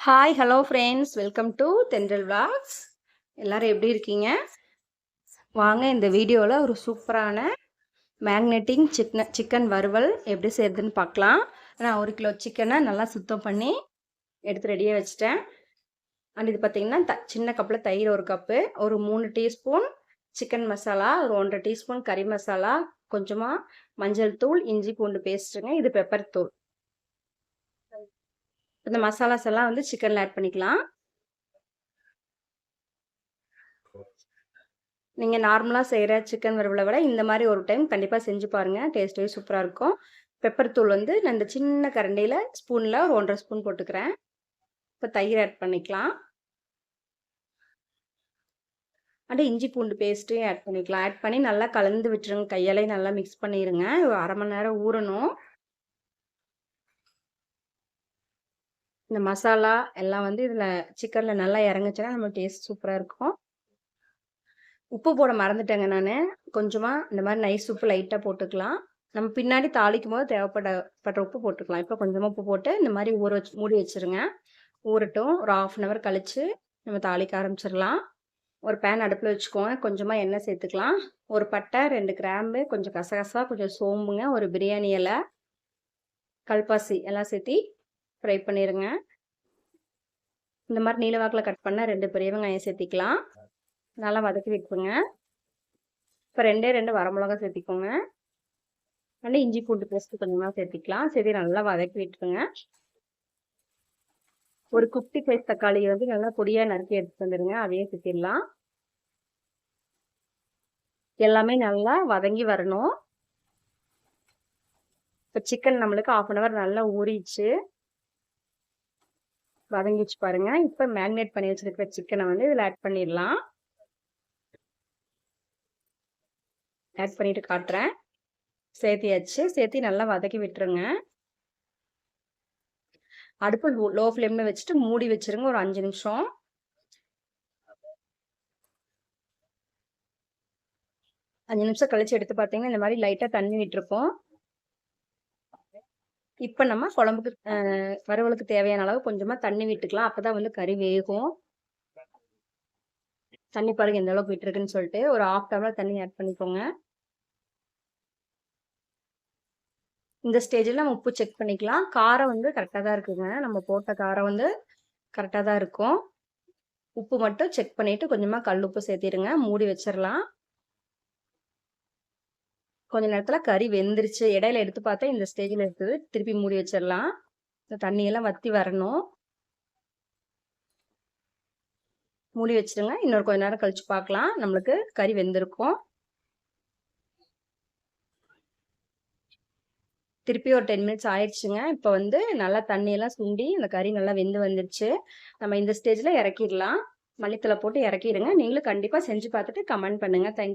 Hi hello friends welcome to Thendral vlogs எல்லோரும் எப்படி இருக்கீங்க? வாங்க இந்த வீடியோவில் ஒரு சூப்பரான மேக்னெட்டிங் சிக்கன் சிக்கன் வறுவல் எப்படி செய்யறதுன்னு பார்க்கலாம். நான் ஒரு கிலோ சிக்கனை நல்லா சுத்தம் பண்ணி எடுத்து ரெடியாக வச்சுட்டேன். அண்ட் இது பார்த்தீங்கன்னா த சின்ன கப்பில் தயிர் ஒரு கப்பு ஒரு மூணு டீஸ்பூன் சிக்கன் மசாலா ஒரு ஒன்றரை டீஸ்பூன் கறி மசாலா கொஞ்சமாக மஞ்சள் தூள் இஞ்சி பூண்டு பேஸ்ட்டுங்க இது பெப்பர் தூள். இந்த மசாலாஸ் எல்லாம் வந்து சிக்கனில் ஆட் பண்ணிக்கலாம். நீங்கள் நார்மலாக செய்கிற சிக்கன் வறுவலை விட இந்த மாதிரி ஒரு டைம் கண்டிப்பாக செஞ்சு பாருங்கள் டேஸ்ட்டே சூப்பராக இருக்கும். பெப்பர் தூள் வந்து நான் இந்த சின்ன கரண்டியில் ஸ்பூனில் ஒரு ஒன்றரை ஸ்பூன் போட்டுக்கிறேன். இப்போ தயிர் ஆட் பண்ணிக்கலாம். அப்படியே இஞ்சி பூண்டு பேஸ்ட்டையும் ஆட் பண்ணிக்கலாம். ஆட் பண்ணி நல்லா கலந்து விட்டுருங்க. கையாலே நல்லா மிக்ஸ் பண்ணிடுங்க ஒரு அரை மணி நேரம் ஊறணும். இந்த மசாலா எல்லாம் வந்து இதில் சிக்கனில் நல்லா இறங்குச்சுன்னா நம்ம டேஸ்ட் சூப்பராக இருக்கும். உப்பு போட மறந்துட்டேங்க நான். கொஞ்சமாக இந்த மாதிரி நைஸ் உப்பு லைட்டாக போட்டுக்கலாம். நம்ம பின்னாடி தாளிக்கும் போது தேவைப்பட பட்ட உப்பு போட்டுக்கலாம். இப்போ கொஞ்சமாக உப்பு போட்டு இந்த மாதிரி ஊற வச்சு மூடி வச்சுருங்க. ஊறட்டும். ஒரு ஆஃப் அன் ஹவர் கழித்து நம்ம தாளிக்க ஆரம்பிச்சிடலாம். ஒரு பேன் அடுப்பில் வச்சுக்கோங்க. கொஞ்சமாக எண்ணெய் சேர்த்துக்கலாம். ஒரு பட்டை ரெண்டு கிராம்பு கொஞ்சம் கசகசா கொஞ்சம் சோம்புங்க ஒரு பிரியாணி இலை கல்பாசி எல்லாம் சேர்த்தி ஃப்ரை பண்ணிடுங்க இந்த மாதிரி நீல வாக்கில் கட் பண்ண ரெண்டு பெரிய வெங்காயம் சேர்த்திக்கலாம். நல்லா வதக்கி விட்டுருங்க. இப்போ ரெண்டே ரெண்டு வரமிளகா சேர்த்திக்கோங்க. ரெண்டு இஞ்சி பூண்டு பேஸ்ட்டு கொஞ்சமாக சேர்த்திக்கலாம். சரி நல்லா வதக்கி விட்டுருங்க. ஒரு குட்டி சைஸ் தக்காளி வந்து நல்லா பொடியாக நறுக்கி எடுத்து வந்துடுங்க அதையும் சேர்த்திடலாம். எல்லாமே நல்லா வதங்கி வரணும். இப்போ சிக்கன் நம்மளுக்கு ஆஃப் அன் ஹவர் நல்லா ஊறிச்சு வதங்கிச்சு பாருங்க. இப்போ மேக்னேட் பண்ணி வச்சிருக்கிற சிக்கனை வந்து இதில் ஆட் பண்ணிடலாம். ஆட் பண்ணிட்டு காட்டுறேன். சேர்த்தியாச்சு. சேர்த்தி நல்லா வதக்கி விட்டுருங்க. அடுப்பு லோ ஃப்ளேமில் வச்சுட்டு மூடி வச்சிருங்க ஒரு அஞ்சு நிமிஷம். அஞ்சு நிமிஷம் கழிச்சு எடுத்து பார்த்தீங்கன்னா இந்த மாதிரி லைட்டாக தண்ணி விட்டுருப்போம். இப்போ நம்ம குழம்புக்கு வறுவலுக்கு தேவையான அளவு கொஞ்சமாக தண்ணி விட்டுக்கலாம். அப்போ தான் வந்து கறி வேகும். தண்ணி பாருங்க எந்த அளவுக்கு விட்டுருக்குன்னு சொல்லிட்டு ஒரு ஆஃப் டம்ளர் தண்ணி ஆட் பண்ணிக்கோங்க. இந்த ஸ்டேஜில் நம்ம உப்பு செக் பண்ணிக்கலாம். காரம் வந்து கரெக்டாக தான் இருக்குங்க. நம்ம போட்ட காரம் வந்து கரெக்டாக தான் இருக்கும். உப்பு மட்டும் செக் பண்ணிவிட்டு கொஞ்சமாக கல் உப்பு சேர்த்திடுங்க. மூடி வச்சிடலாம் கொஞ்ச நேரத்தில் கறி வெந்துருச்சு. இடையில எடுத்து பார்த்தா இந்த ஸ்டேஜில் இருக்குது. திருப்பி மூடி வச்சிடலாம். இந்த தண்ணியெல்லாம் வற்றி வரணும். மூடி வச்சிருங்க. இன்னொரு கொஞ்ச நேரம் கழிச்சு பார்க்கலாம். நம்மளுக்கு கறி வெந்திருக்கும். திருப்பி ஒரு டென் மினிட்ஸ் ஆயிடுச்சுங்க. இப்போ வந்து நல்லா தண்ணியெல்லாம் சுண்டி இந்த கறி நல்லா வெந்து வந்துருச்சு. நம்ம இந்த ஸ்டேஜில் இறக்கிடலாம். மல்லித்தலை போட்டு இறக்கிடுங்க. நீங்களும் கண்டிப்பாக செஞ்சு பார்த்துட்டு கமெண்ட் பண்ணுங்கள் தேங்க்யூ